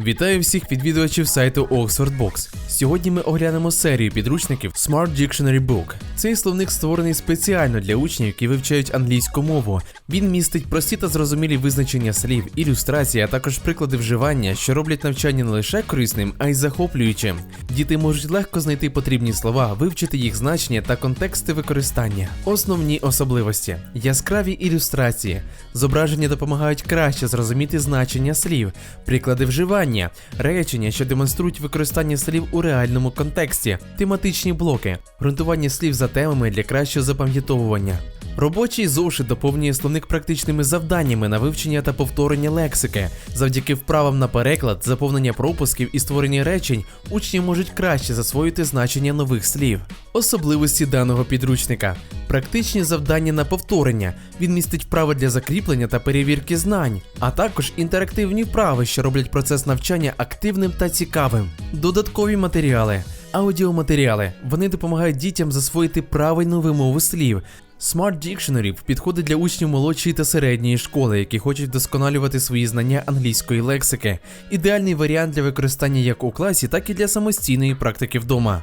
Вітаю всіх відвідувачів сайту Oxford Box. Сьогодні ми оглянемо серію підручників Smart Dictionary Book. Цей словник створений спеціально для учнів, які вивчають англійську мову. Він містить прості та зрозумілі визначення слів, ілюстрації, а також приклади вживання, що роблять навчання не лише корисним, а й захоплюючим. Діти можуть легко знайти потрібні слова, вивчити їх значення та контексти використання. Основні особливості: яскраві ілюстрації. Зображення допомагають краще зрозуміти значення слів, приклади вживання, речення, що демонструють використання слів у реальному контексті, тематичні блоки, ґрунтування слів за темами для кращого запам'ятовування. Робочий зошит доповнює словник практичними завданнями на вивчення та повторення лексики. Завдяки вправам на переклад, заповнення пропусків і створення речень учні можуть краще засвоїти значення нових слів. Особливості даного підручника: практичні завдання на повторення. Він містить вправи для закріплення та перевірки знань, а також інтерактивні вправи, що роблять процес навчання активним та цікавим. Додаткові матеріали. Аудіоматеріали. Вони допомагають дітям засвоїти правильну вимову слів. Smart Dictionary підходить для учнів молодшої та середньої школи, які хочуть вдосконалювати свої знання англійської лексики. Ідеальний варіант для використання як у класі, так і для самостійної практики вдома.